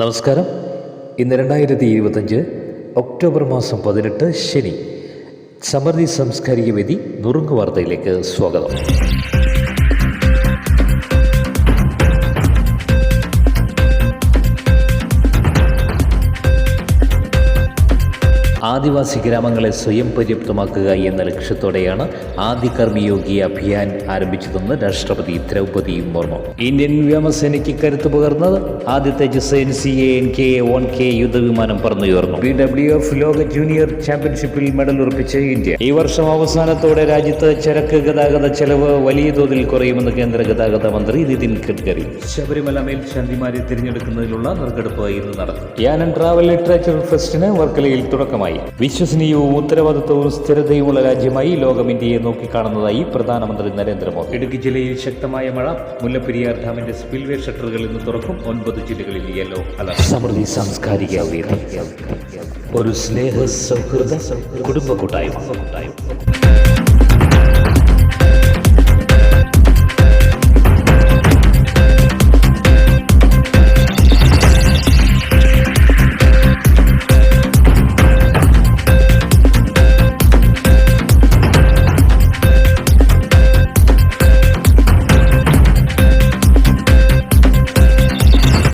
നമസ്കാരം. ഇന്ന് രണ്ടായിരത്തി ഇരുപത്തഞ്ച് ഒക്ടോബർ മാസം പതിനെട്ട് ശനി. സമൃദ്ധി സാംസ്കാരിക വേദി നുറുങ്ങ് വാർത്തയിലേക്ക് സ്വാഗതം. ആദിവാസി ഗ്രാമങ്ങളെ സ്വയം പര്യാപ്തമാക്കുക എന്ന ലക്ഷ്യത്തോടെയാണ് ആദ്യ കർമ്മയോഗി അഭിയാൻ ആരംഭിച്ചതെന്ന് രാഷ്ട്രപതി ദ്രൗപദി മുർമു. ഇന്ത്യൻ വ്യോമസേനയ്ക്ക് കരുത്ത് പകർന്നത് ആദ്യത്തെ ജിസൈൻ C A N K one K യുദ്ധവിമാനം പറന്നുയർന്നു. ബി ഡബ്ല്യു എഫ് ലോക ജൂനിയർ ചാമ്പ്യൻഷിപ്പിൽ മെഡൽ ഉറപ്പിച്ച ഇന്ത്യ. ഈ വർഷം അവസാനത്തോടെ രാജ്യത്ത് ചരക്ക് ഗതാഗത ചെലവ് വലിയ തോതിൽ കുറയുമെന്ന് കേന്ദ്ര ഗതാഗത മന്ത്രി നിതിൻ ഗഡ്കരി. ശബരിമല മേൽശാന്തിമാരെ തിരഞ്ഞെടുക്കുന്നതിനുള്ള നറുക്കെടുപ്പ് ഇന്ന് നടന്നു. യാനൻ ട്രാവൽ ലിറ്ററേച്ചർ ഫെസ്റ്റിന് വർക്കലയിൽ തുടക്കമായി. വിശ്വസനീയവും ഉത്തരവാദിത്വവും സ്ഥിരതയുമുള്ള രാജ്യമായി ലോകം ഇന്ത്യയെ നോക്കിക്കാണുന്നതായി പ്രധാനമന്ത്രി നരേന്ദ്രമോദി. ഇടുക്കി ജില്ലയിൽ ശക്തമായ മഴ മുല്ലപ്പെരിയാർ ഡാമിന്റെ സ്പിൽവേ ഷട്ടറുകൾ ഇന്ന് തുറക്കും ഒൻപത് ജില്ലകളിൽ യെല്ലോ അലർട്ട്. സമൃദ്ധി സാംസ്കാരിക ഒരു സ്നേഹ സൗഹൃദ കുടുംബ കൂട്ടായ്മ.